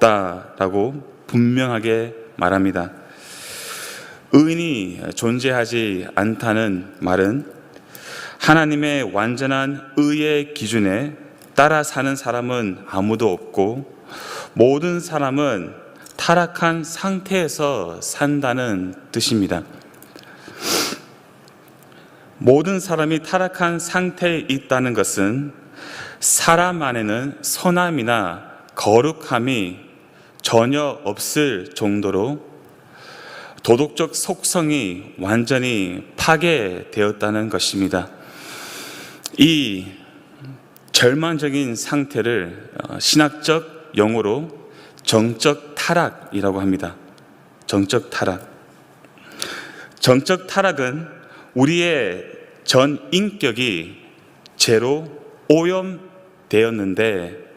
없다라고 분명하게 말합니다. 의인이 존재하지 않다는 말은 하나님의 완전한 의의 기준에 따라 사는 사람은 아무도 없고 모든 사람은 타락한 상태에서 산다는 뜻입니다. 모든 사람이 타락한 상태에 있다는 것은 사람 안에는 선함이나 거룩함이 전혀 없을 정도로 도덕적 속성이 완전히 파괴되었다는 것입니다. 이 절망적인 상태를 어, 신학적 용어로 정적 타락이라고 합니다. 정적 타락. 정적 타락은 우리의 전 인격이 죄로 오염되었는데,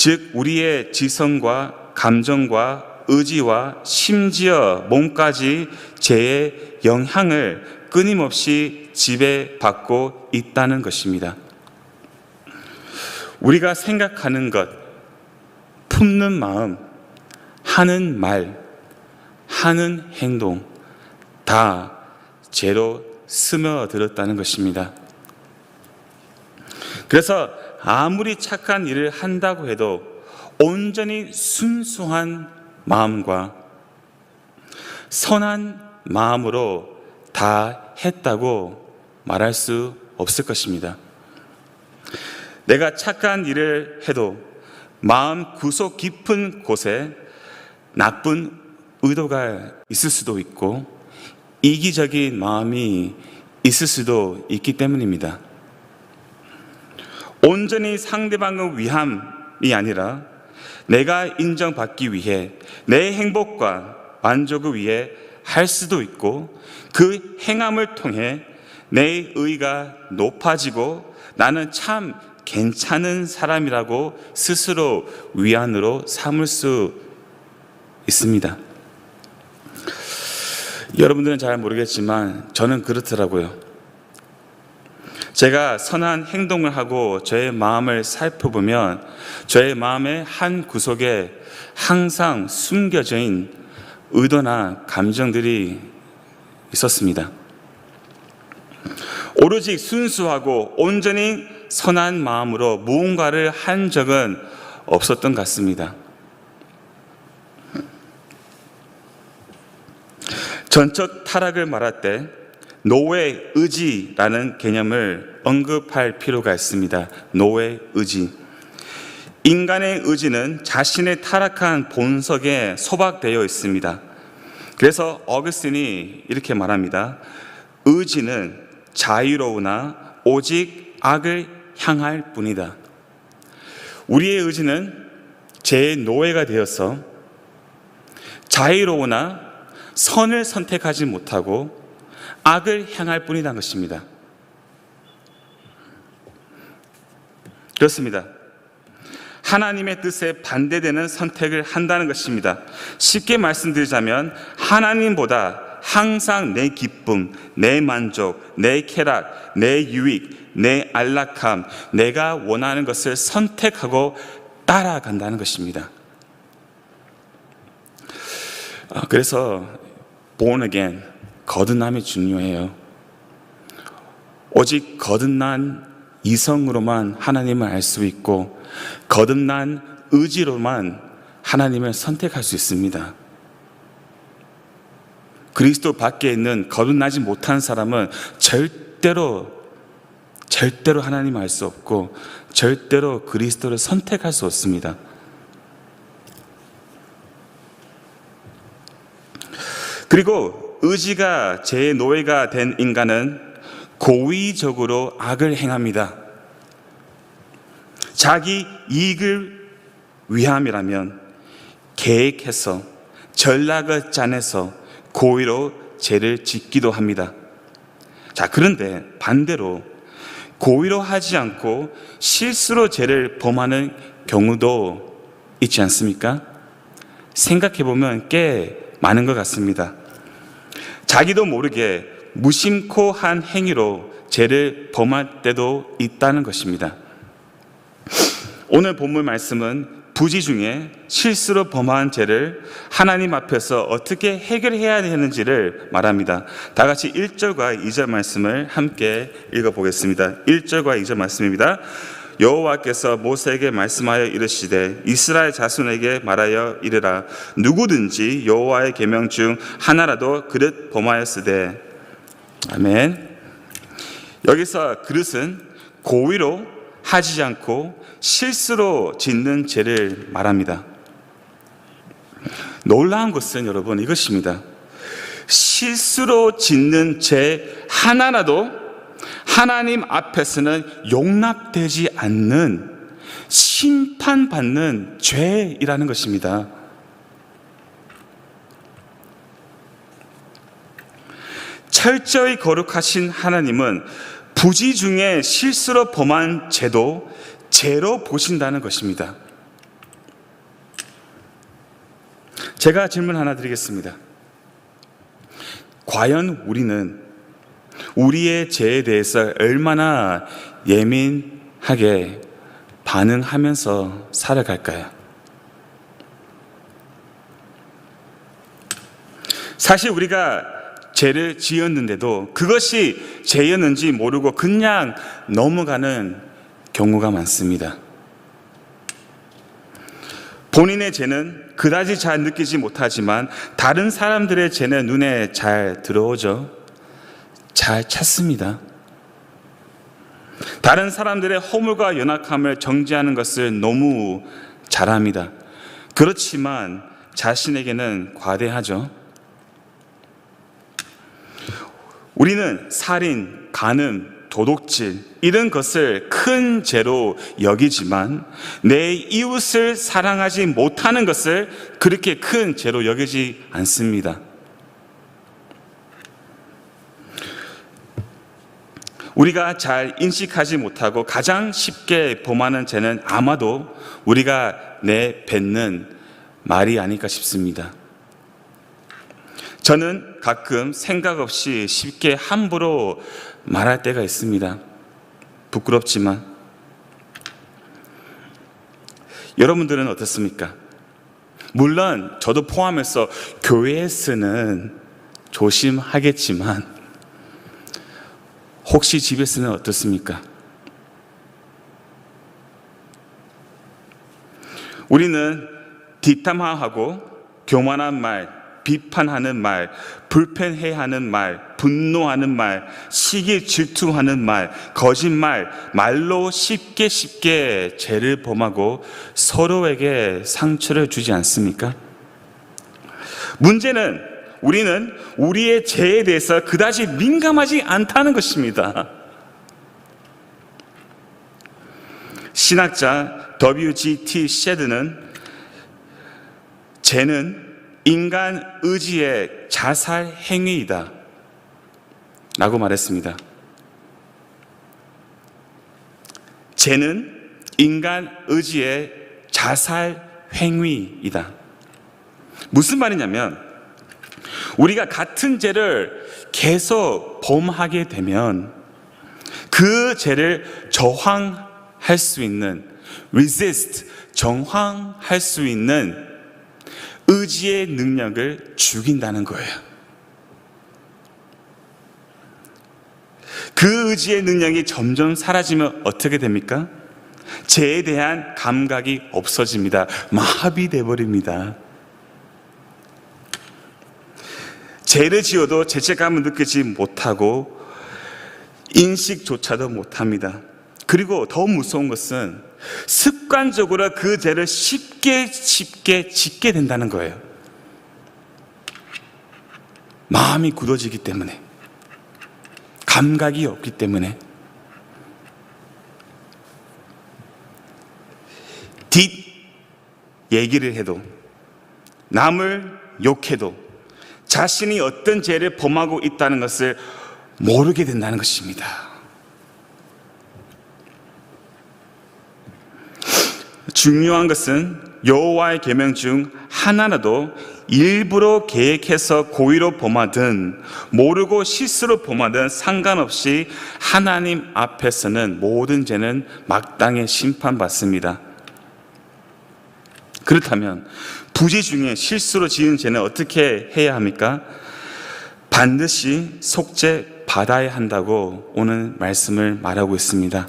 즉, 우리의 지성과 감정과 의지와 심지어 몸까지 죄의 영향을 끊임없이 지배받고 있다는 것입니다. 우리가 생각하는 것, 품는 마음, 하는 말, 하는 행동, 다 죄로 스며들었다는 것입니다. 그래서 아무리 착한 일을 한다고 해도 온전히 순수한 마음과 선한 마음으로 다 했다고 말할 수 없을 것입니다. 내가 착한 일을 해도 마음 구석 깊은 곳에 나쁜 의도가 있을 수도 있고 이기적인 마음이 있을 수도 있기 때문입니다. 온전히 상대방을 위함이 아니라 내가 인정받기 위해 내 행복과 만족을 위해 할 수도 있고 그 행함을 통해 내 의가 높아지고 나는 참 괜찮은 사람이라고 스스로 위안으로 삼을 수 있습니다. 여러분들은 잘 모르겠지만 저는 그렇더라고요. 제가 선한 행동을 하고 저의 마음을 살펴보면 저의 마음의 한 구석에 항상 숨겨져 있는 의도나 감정들이 있었습니다. 오로지 순수하고 온전히 선한 마음으로 무언가를 한 적은 없었던 것 같습니다. 전적 타락을 말할 때 노예 의지라는 개념을 언급할 필요가 있습니다. 노예 의지. 인간의 의지는 자신의 타락한 본성에 소박되어 있습니다. 그래서 어거스틴이 이렇게 말합니다. 의지는 자유로우나 오직 악을 향할 뿐이다. 우리의 의지는 제 노예가 되어서 자유로우나 선을 선택하지 못하고 악을 향할 뿐이라는 것입니다. 그렇습니다. 하나님의 뜻에 반대되는 선택을 한다는 것입니다. 쉽게 말씀드리자면 하나님보다 항상 내 기쁨, 내 만족, 내 쾌락, 내 유익, 내 안락함, 내가 원하는 것을 선택하고 따라간다는 것입니다. 아, 그래서 born again 거듭남이 중요해요. 오직 거듭난 이성으로만 하나님을 알 수 있고 거듭난 의지로만 하나님을 선택할 수 있습니다. 그리스도 밖에 있는 거듭나지 못한 사람은 절대로 절대로 하나님 알수 없고 절대로 그리스도를 선택할 수 없습니다. 그리고 의지가 제 노예가 된 인간은 고의적으로 악을 행합니다. 자기 이익을 위함이라면 계획해서 전략을 짜내서 고의로 죄를 짓기도 합니다. 자, 그런데 반대로 고의로 하지 않고 실수로 죄를 범하는 경우도 있지 않습니까? 생각해 보면 꽤 많은 것 같습니다. 자기도 모르게 무심코 한 행위로 죄를 범할 때도 있다는 것입니다. 오늘 본문 말씀은 부지 중에 실수로 범한 죄를 하나님 앞에서 어떻게 해결해야 되는지를 말합니다. 다 같이 1절과 2절 말씀을 함께 읽어 보겠습니다. 1절과 2절 말씀입니다. 여호와께서 모세에게 말씀하여 이르시되 이스라엘 자손에게 말하여 이르라 누구든지 여호와의 계명 중 하나라도 그릇 범하였으되 아멘. 여기서 그릇은 고의로 하지 않고 실수로 짓는 죄를 말합니다. 놀라운 것은 여러분 이것입니다. 실수로 짓는 죄 하나라도 하나님 앞에서는 용납되지 않는 심판받는 죄이라는 것입니다. 철저히 거룩하신 하나님은 부지 중에 실수로 범한 죄도 죄로 보신다는 것입니다. 제가 질문 하나 드리겠습니다. 과연 우리는 우리의 죄에 대해서 얼마나 예민하게 반응하면서 살아갈까요? 사실 우리가 죄를 지었는데도 그것이 죄였는지 모르고 그냥 넘어가는 경우가 많습니다. 본인의 죄는 그다지 잘 느끼지 못하지만 다른 사람들의 죄는 눈에 잘 들어오죠. 잘 찾습니다. 다른 사람들의 허물과 연약함을 정지하는 것을 너무 잘합니다. 그렇지만 자신에게는 과대하죠. 우리는 살인, 간음, 도둑질 이런 것을 큰 죄로 여기지만 내 이웃을 사랑하지 못하는 것을 그렇게 큰 죄로 여기지 않습니다. 우리가 잘 인식하지 못하고 가장 쉽게 범하는 죄는 아마도 우리가 내뱉는 말이 아닐까 싶습니다. 저는 가끔 생각 없이 쉽게 함부로 말할 때가 있습니다. 부끄럽지만. 여러분들은 어떻습니까? 물론 저도 포함해서 교회에서는 조심하겠지만 혹시 집에서는 어떻습니까? 우리는 뒷담화하고 교만한 말, 비판하는 말, 불편해하는 말, 분노하는 말, 시기 질투하는 말, 거짓말, 말로 쉽게 쉽게 죄를 범하고 서로에게 상처를 주지 않습니까? 문제는 우리는 우리의 죄에 대해서 그다지 민감하지 않다는 것입니다. 신학자 W.G.T. 셰드는 죄는 인간 의지의 자살 행위이다. 라고 말했습니다. 죄는 인간 의지의 자살 행위이다. 무슨 말이냐면, 우리가 같은 죄를 계속 범하게 되면 그 죄를 저항할 수 있는, resist, 정황할 수 있는 의지의 능력을 죽인다는 거예요. 그 의지의 능력이 점점 사라지면 어떻게 됩니까? 죄에 대한 감각이 없어집니다. 마비돼 버립니다. 죄를 지어도 죄책감을 느끼지 못하고 인식조차도 못합니다. 그리고 더 무서운 것은 습관적으로 그 죄를 쉽게 쉽게 짓게 된다는 거예요. 마음이 굳어지기 때문에 감각이 없기 때문에 뒷 얘기를 해도 남을 욕해도 자신이 어떤 죄를 범하고 있다는 것을 모르게 된다는 것입니다. 중요한 것은 여호와의 계명 중 하나라도 일부러 계획해서 고의로 범하든 모르고 실수로 범하든 상관없이 하나님 앞에서는 모든 죄는 막당에 심판받습니다. 그렇다면 부재 중에 실수로 지은 죄는 어떻게 해야 합니까? 반드시 속죄 받아야 한다고 오늘 말씀을 말하고 있습니다.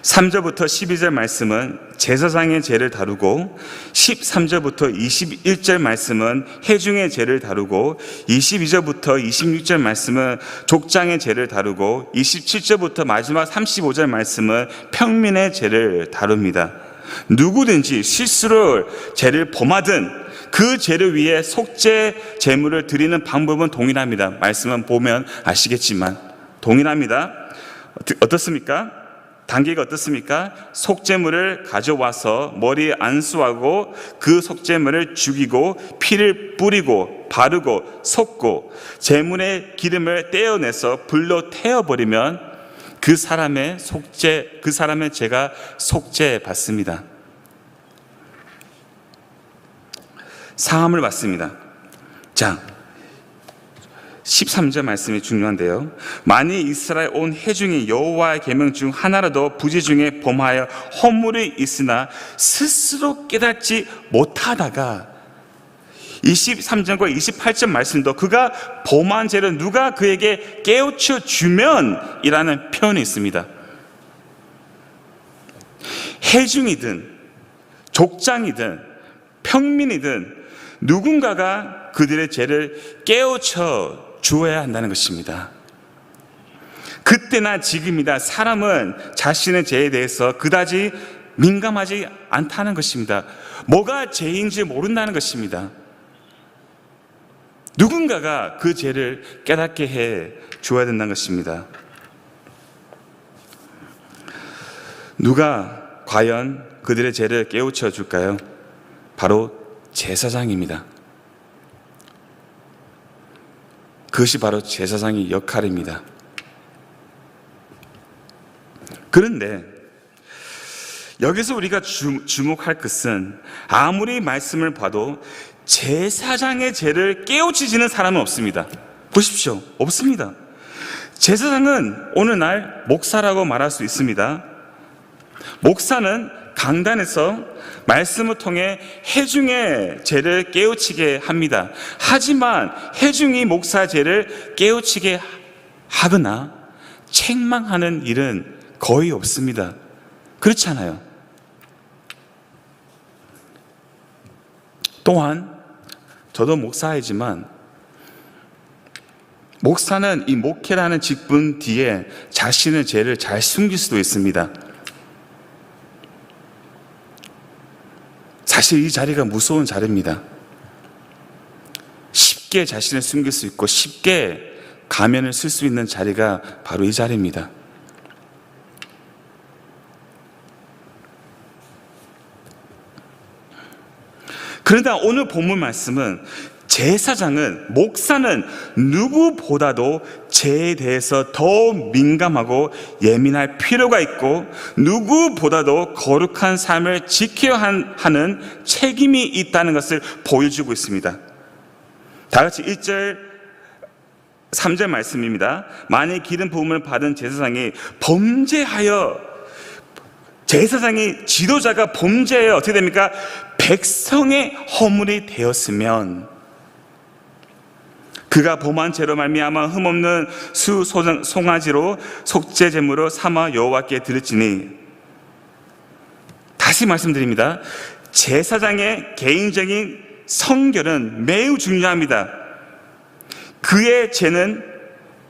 3절부터 12절 말씀은 제사장의 죄를 다루고 13절부터 21절 말씀은 해중의 죄를 다루고 22절부터 26절 말씀은 족장의 죄를 다루고 27절부터 마지막 35절 말씀은 평민의 죄를 다룹니다. 누구든지 실수를 죄를 범하든 그 죄를 위해 속죄 제물을 드리는 방법은 동일합니다. 말씀은 보면 아시겠지만 동일합니다. 어떻- 어떻습니까? 단계가 어떻습니까? 속죄물을 가져와서 머리에 안수하고 그 속죄물을 죽이고 피를 뿌리고 바르고 섞고 제물의 기름을 떼어내서 불로 태워버리면 그 사람의 속죄 그 사람의 죄가 속죄 받습니다. 사함을 받습니다. 자, 13절 말씀이 중요한데요. 만일 이스라엘 온 해중이 여호와의 계명 중 하나라도 부재 중에 범하여 허물이 있으나 스스로 깨닫지 못하다가 23절과 28절 말씀도 그가 범한 죄를 누가 그에게 깨우쳐 주면 이라는 표현이 있습니다. 해중이든 족장이든 평민이든 누군가가 그들의 죄를 깨우쳐 주어야 한다는 것입니다. 그때나 지금이다 사람은 자신의 죄에 대해서 그다지 민감하지 않다는 것입니다. 뭐가 죄인지 모른다는 것입니다. 누군가가 그 죄를 깨닫게 해 주어야 된다는 것입니다. 누가 과연 그들의 죄를 깨우쳐 줄까요? 바로 제사장입니다. 그것이 바로 제사장의 역할입니다. 그런데 여기서 우리가 주, 주목할 것은 아무리 말씀을 봐도 제사장의 죄를 깨우치지는 사람은 없습니다. 보십시오. 없습니다. 제사장은 오늘 날 목사라고 말할 수 있습니다. 목사는 강단에서 말씀을 통해 해중의 죄를 깨우치게 합니다. 하지만 해중이 목사 죄를 깨우치게 하거나 책망하는 일은 거의 없습니다. 그렇잖아요. 또한 저도 목사이지만 목사는 이 목회라는 직분 뒤에 자신의 죄를 잘 숨길 수도 있습니다. 사실 이 자리가 무서운 자리입니다. 쉽게 자신을 숨길 수 있고 쉽게 가면을 쓸 수 있는 자리가 바로 이 자리입니다. 그러나 오늘 본문 말씀은 제사장은 목사는 누구보다도 죄에 대해서 더 민감하고 예민할 필요가 있고 누구보다도 거룩한 삶을 지켜야 하는 책임이 있다는 것을 보여주고 있습니다. 다 같이 1절 3절 말씀입니다. 만일 기름 부음을 받은 제사장이 범죄하여 제사장이 지도자가 범죄하여 어떻게 됩니까? 백성의 허물이 되었으면 그가 범한 죄로 말미암아 흠없는 수 송아지로 속죄 제물로 삼아 여호와께 드렸지니 다시 말씀드립니다. 제사장의 개인적인 성결은 매우 중요합니다. 그의 죄는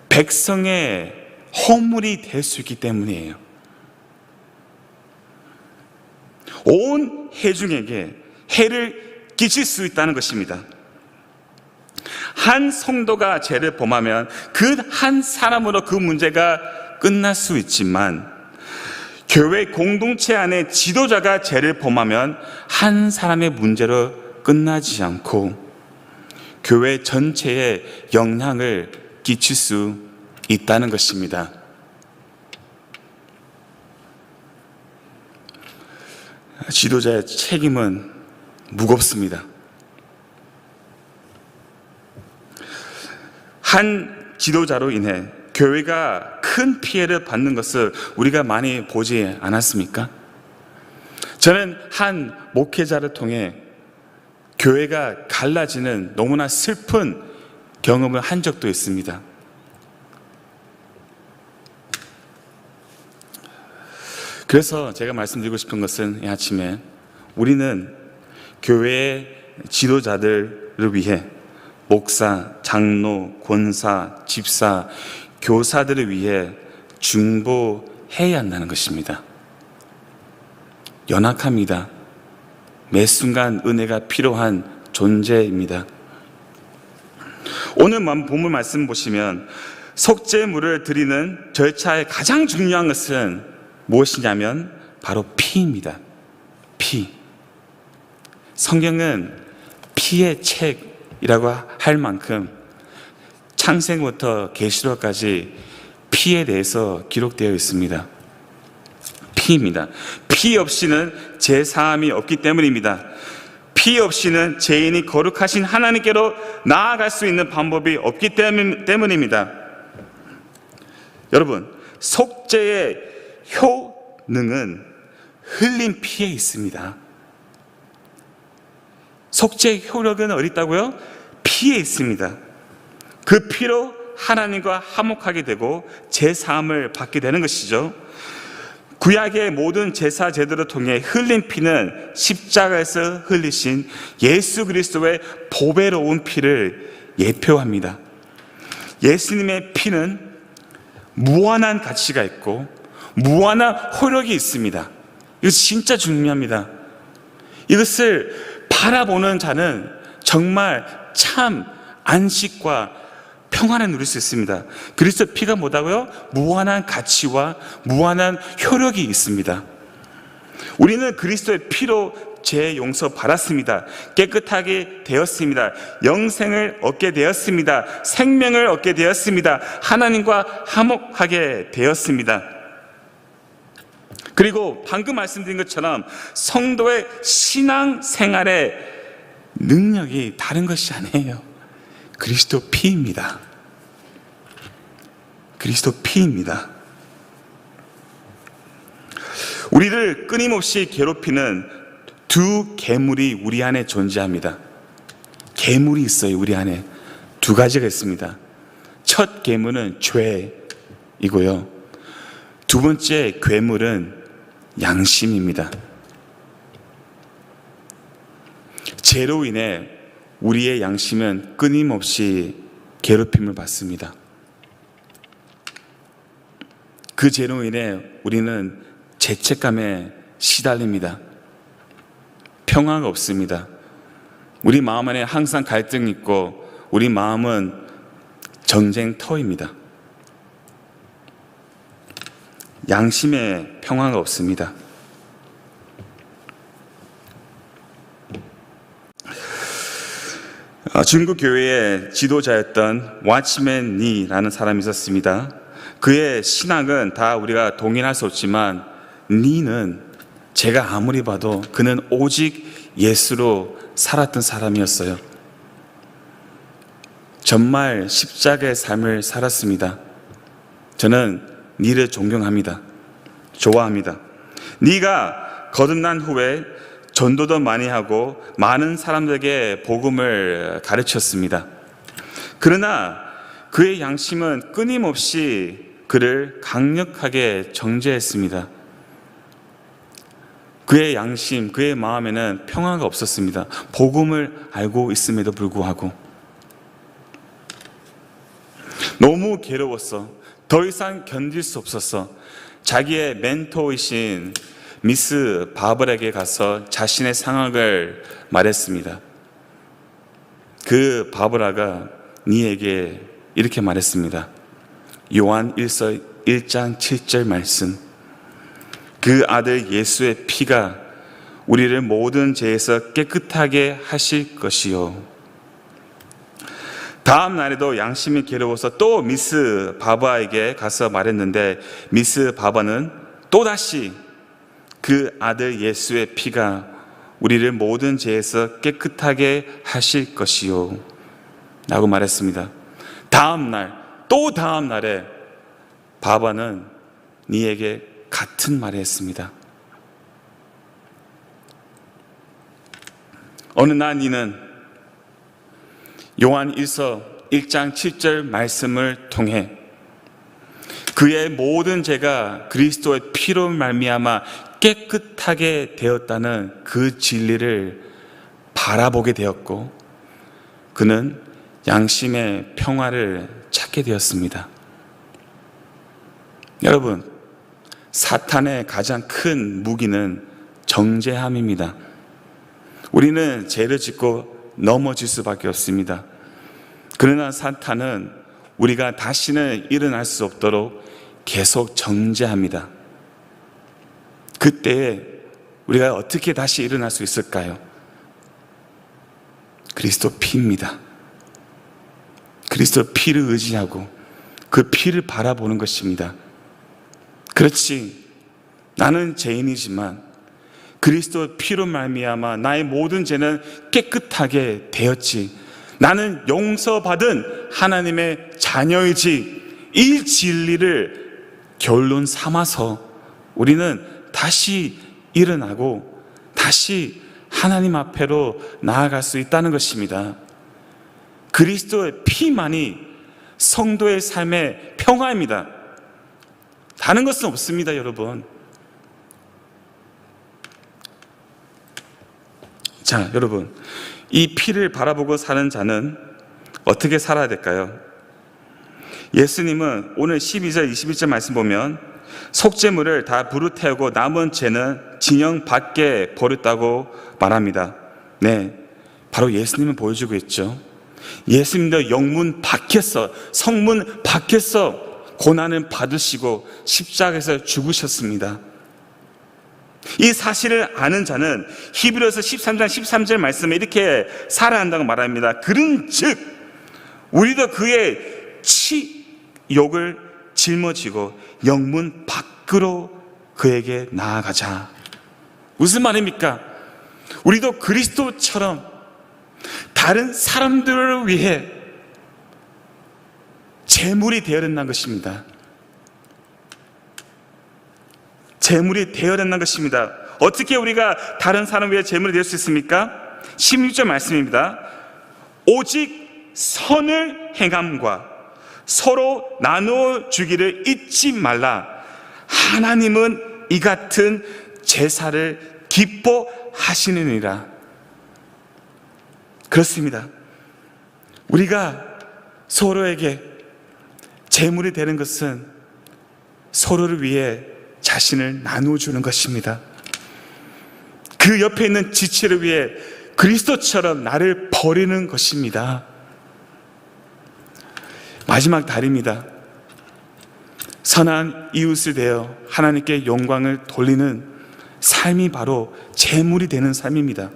백성의 허물이 될 수 있기 때문이에요. 온 해중에게 해를 끼칠 수 있다는 것입니다. 한 성도가 죄를 범하면 그 한 사람으로 그 문제가 끝날 수 있지만 교회 공동체 안에 지도자가 죄를 범하면 한 사람의 문제로 끝나지 않고 교회 전체에 영향을 끼칠 수 있다는 것입니다. 지도자의 책임은 무겁습니다. 한 지도자로 인해 교회가 큰 피해를 받는 것을 우리가 많이 보지 않았습니까? 저는 한 목회자를 통해 교회가 갈라지는 너무나 슬픈 경험을 한 적도 있습니다. 그래서 제가 말씀드리고 싶은 것은 이 아침에 우리는 교회의 지도자들을 위해 목사, 장로, 권사, 집사, 교사들을 위해 중보해야 한다는 것입니다. 연약합니다. 매 순간 은혜가 필요한 존재입니다. 오늘 본문 말씀 보시면 속죄물을 드리는 절차의 가장 중요한 것은 무엇이냐면 바로 피입니다. 피. 성경은 피의 책이라고 할 만큼 창생부터 계시록까지 피에 대해서 기록되어 있습니다. 피입니다. 피 없이는 제 사함이 없기 때문입니다. 피 없이는 죄인이 거룩하신 하나님께로 나아갈 수 있는 방법이 없기 때문입니다. 여러분, 속죄의 효능은 흘린 피에 있습니다. 속죄의 효력은 어디 있다고요? 피에 있습니다. 그 피로 하나님과 화목하게 되고 제 삶을 받게 되는 것이죠. 구약의 모든 제사 제도를 통해 흘린 피는 십자가에서 흘리신 예수 그리스도의 보배로운 피를 예표합니다. 예수님의 피는 무한한 가치가 있고 무한한 효력이 있습니다. 이거 진짜 중요합니다. 이것을 바라보는 자는 정말 참 안식과 평안을 누릴 수 있습니다. 그리스도 피가 뭐다고요? 무한한 가치와 무한한 효력이 있습니다. 우리는 그리스도의 피로 죄 용서 받았습니다. 깨끗하게 되었습니다. 영생을 얻게 되었습니다. 생명을 얻게 되었습니다. 하나님과 화목하게 되었습니다. 그리고 방금 말씀드린 것처럼 성도의 신앙 생활의 능력이 다른 것이 아니에요. 그리스도 피입니다. 그리스도 피입니다. 우리를 끊임없이 괴롭히는 두 괴물이 우리 안에 존재합니다. 괴물이 있어요, 우리 안에. 두 가지가 있습니다. 첫 괴물은 죄이고요. 두 번째 괴물은 양심입니다. 죄로 인해 우리의 양심은 끊임없이 괴롭힘을 받습니다. 그 죄로 인해 우리는 죄책감에 시달립니다. 평화가 없습니다. 우리 마음 안에 항상 갈등이 있고 우리 마음은 전쟁터입니다. 양심에 평화가 없습니다. 아, 중국 교회의 지도자였던 와치맨 니라는 사람이 있었습니다. 그의 신앙은 다 우리가 동의할 수 없지만 니는 제가 아무리 봐도 그는 오직 예수로 살았던 사람이었어요. 정말 십자가의 삶을 살았습니다. 저는 니를 존경합니다. 좋아합니다. 니가 거듭난 후에 전도도 많이 하고 많은 사람들에게 복음을 가르쳤습니다. 그러나 그의 양심은 끊임없이 그를 강력하게 정죄했습니다. 그의 양심, 그의 마음에는 평화가 없었습니다. 복음을 알고 있음에도 불구하고 너무 괴로웠어. 더 이상 견딜 수 없었어. 자기의 멘토이신 미스 바블에게 가서 자신의 상황을 말했습니다. 그 바브라가 니에게 이렇게 말했습니다. 요한 1서 1장 7절 말씀. 그 아들 예수의 피가 우리를 모든 죄에서 깨끗하게 하실 것이요. 다음 날에도 양심이 괴로워서 또 미스 바바에게 가서 말했는데 미스 바바는 또다시 그 아들 예수의 피가 우리를 모든 죄에서 깨끗하게 하실 것이요. 라고 말했습니다. 다음 날, 또 다음 날에 바바는 니에게 같은 말을 했습니다. 어느 날 이는 요한 1서 1장 7절 말씀을 통해 그의 모든 죄가 그리스도의 피로 말미암아 깨끗하게 되었다는 그 진리를 바라보게 되었고 그는 양심의 평화를 찾게 되었습니다. 여러분, 사탄의 가장 큰 무기는 정죄함입니다. 우리는 죄를 짓고 넘어질 수밖에 없습니다. 그러나 사탄은 우리가 다시는 일어날 수 없도록 계속 정죄합니다. 그때에 우리가 어떻게 다시 일어날 수 있을까요? 그리스도 피입니다. 그리스도 피를 의지하고 그 피를 바라보는 것입니다. 그렇지. 나는 죄인이지만 그리스도 피로 말미암아 나의 모든 죄는 깨끗하게 되었지. 나는 용서받은 하나님의 자녀이지. 이 진리를 결론 삼아서 우리는 다시 일어나고 다시 하나님 앞에로 나아갈 수 있다는 것입니다. 그리스도의 피만이 성도의 삶의 평화입니다. 다른 것은 없습니다, 여러분. 자, 여러분. 이 피를 바라보고 사는 자는 어떻게 살아야 될까요? 예수님은 오늘 12절, 21절 말씀 보면 속죄물을 다 부르 태우고 남은 죄는 진영 밖에 버렸다고 말합니다. 네. 바로 예수님은 보여주고 있죠. 예수님도 영문 밖에서, 성문 밖에서 고난을 받으시고 십자가에서 죽으셨습니다. 이 사실을 아는 자는 히브리서 13장 13절 말씀에 이렇게 살아야 한다고 말합니다. 그런 즉 우리도 그의 치 욕을 짊어지고 영문 밖으로 그에게 나아가자. 무슨 말입니까? 우리도 그리스도처럼 다른 사람들을 위해 재물이 되어야 된다는 것입니다. 재물이 되어야 것입니다. 어떻게 우리가 다른 사람 위해 재물이 될 수 있습니까? 16절 말씀입니다. 오직 선을 행함과 서로 나누어 주기를 잊지 말라. 하나님은 이 같은 제사를 기뻐하시느니라. 그렇습니다. 우리가 서로에게 재물이 되는 것은 서로를 위해 자신을 나누어주는 것입니다. 그 옆에 있는 지체를 위해 그리스도처럼 나를 버리는 것입니다. 마지막 달입니다. 선한 이웃을 대어 하나님께 영광을 돌리는 삶이 바로 재물이 되는 삶입니다.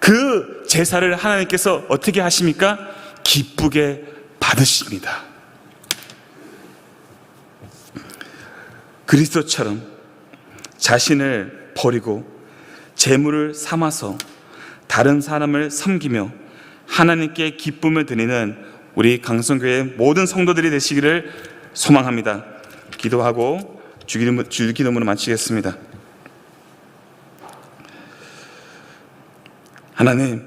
그 제사를 하나님께서 어떻게 하십니까? 기쁘게 받으십니다. 그리스도처럼 자신을 버리고 재물을 삼아서 다른 사람을 섬기며 하나님께 기쁨을 드리는 우리 강성교회 모든 성도들이 되시기를 소망합니다. 기도하고 주기도, 주기도문을 마치겠습니다. 하나님,